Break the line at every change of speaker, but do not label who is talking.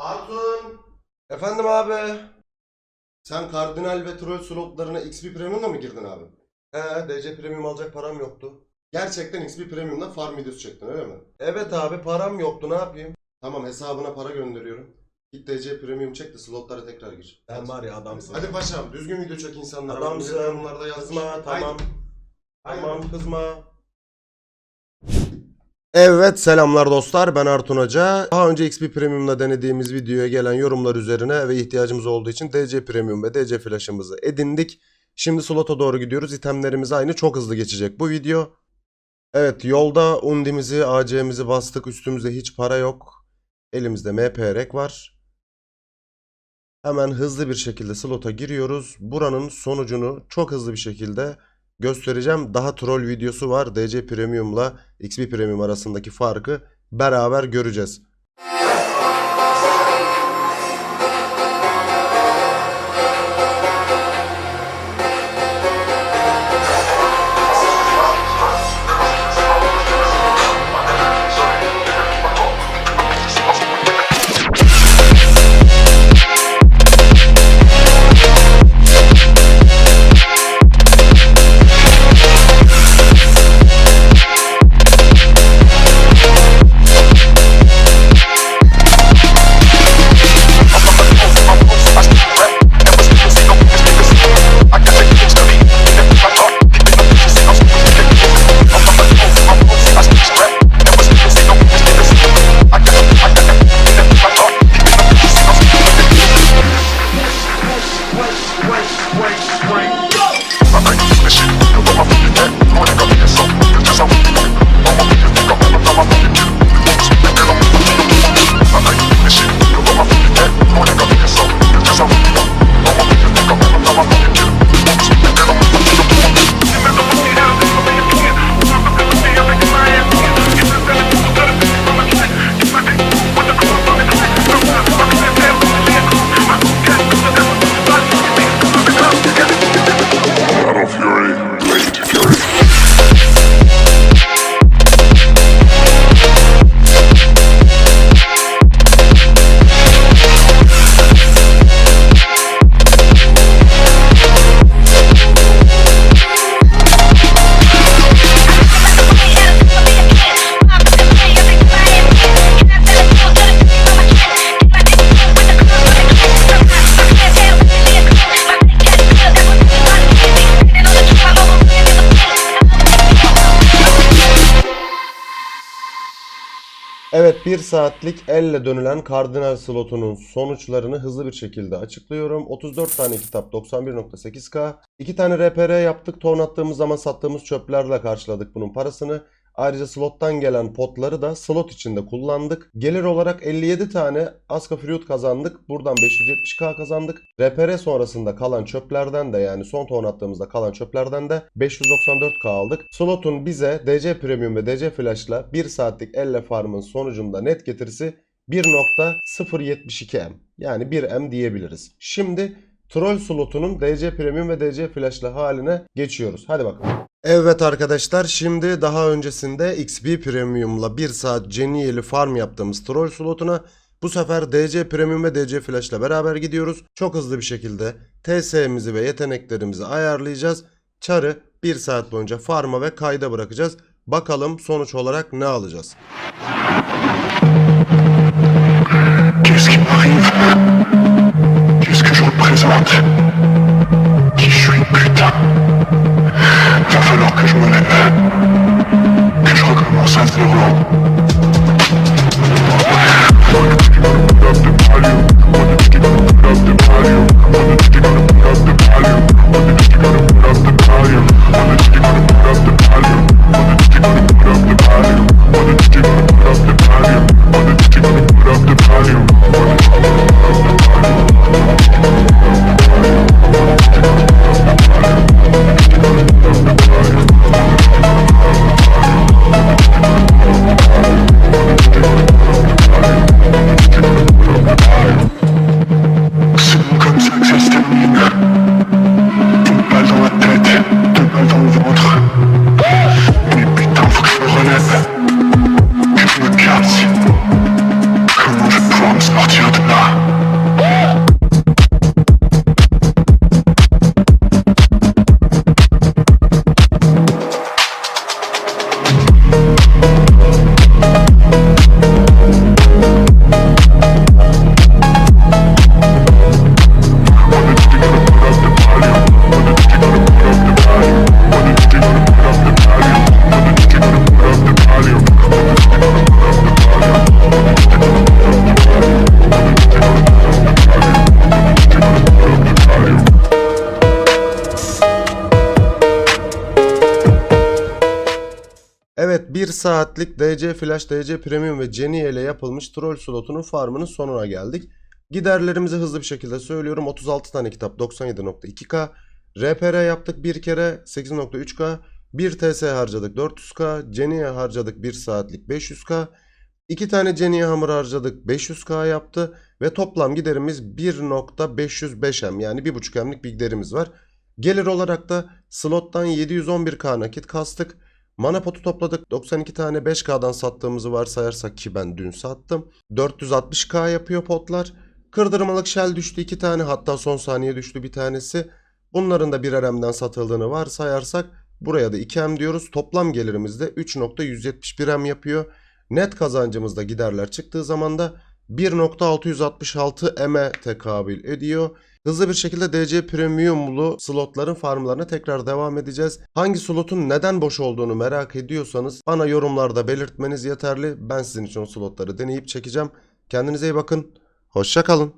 Hatun. Efendim abi. Sen kardinal ve troll slotlarına XP Premium'la mı girdin abi? He, DC Premium alacak param yoktu. Gerçekten XP Premium'da farm videosu çektin öyle mi? Evet abi param yoktu ne yapayım? Tamam hesabına para gönderiyorum. Git DC Premium çek de slotlara tekrar gir.
Sen var ya adamsın.
Hadi paşam düzgün video çek insanlara.
Adamsın.
Yorumlarda.
Kızma tamam.
Haydi.
Tamam kızma. Evet selamlar dostlar ben Artun Hoca. Daha önce XP Premium'da denediğimiz videoya gelen yorumlar üzerine ve ihtiyacımız olduğu için DC Premium ve DC Flash'ımızı edindik. Şimdi slota doğru gidiyoruz. İtemlerimiz aynı çok hızlı geçecek bu video. Evet yolda undimizi AC'mizi bastık üstümüzde hiç para yok. Elimizde MP var. Hemen hızlı bir şekilde slota giriyoruz. Buranın sonucunu çok hızlı bir şekilde göstereceğim. Daha troll videosu var. DC Premium'la XP Premium arasındaki farkı beraber göreceğiz. Evet 1 saatlik elle dönülen kardinal slotunun sonuçlarını hızlı bir şekilde açıklıyorum. 34 tane kitap 91.8k. 2 tane RPR yaptık. Ton attığımız zaman sattığımız çöplerle karşıladık bunun parasını. Ayrıca slottan gelen potları da slot içinde kullandık. Gelir olarak 57 tane Aska Fruit kazandık. Buradan 570k kazandık. RPR sonrasında kalan çöplerden de yani son ton attığımızda kalan çöplerden de 594k aldık. Slot'un bize DC Premium ve DC Flash'la 1 saatlik elle farmın sonucunda net getirisi 1.072M. Yani 1M diyebiliriz. Şimdi Troll slotunun DC Premium ve DC Flash'la haline geçiyoruz. Hadi bakalım. Evet arkadaşlar şimdi daha öncesinde XP Premium'la 1 saat Genial'i farm yaptığımız troll slotuna bu sefer DC Premium ve DC Flash'la beraber gidiyoruz. Çok hızlı bir şekilde TS'mizi ve yeteneklerimizi ayarlayacağız. Çarı 1 saat boyunca farma ve kayda bırakacağız. Bakalım sonuç olarak ne alacağız? 1 saatlik DC Flash, DC Premium ve Genie ile yapılmış troll slotunun farmının sonuna geldik. Giderlerimizi hızlı bir şekilde söylüyorum. 36 tane kitap 97.2K. RPR yaptık bir kere 8.3K. 1 TS harcadık 400K. Genie'ye harcadık 1 saatlik 500K. 2 tane Genie hamur harcadık 500K yaptı. Ve toplam giderimiz 1.505M yani 1.5M'lik bir giderimiz var. Gelir olarak da slottan 711K nakit kastık. Mana potu topladık. 92 tane 5K'dan sattığımızı varsayarsak ki ben dün sattım. 460K yapıyor potlar. Kırdırmalık shell düştü 2 tane hatta son saniye düştü bir tanesi. Bunların da bir RM'den satıldığını varsayarsak buraya da 2M diyoruz. Toplam gelirimiz de 3.171M yapıyor. Net kazancımızda giderler çıktığı zaman da 1.666 M'e tekabül ediyor. Hızlı bir şekilde DC Premium'lu slotların farmlarına tekrar devam edeceğiz. Hangi slotun neden boş olduğunu merak ediyorsanız bana yorumlarda belirtmeniz yeterli. Ben sizin için o slotları deneyip çekeceğim. Kendinize iyi bakın. Hoşça kalın.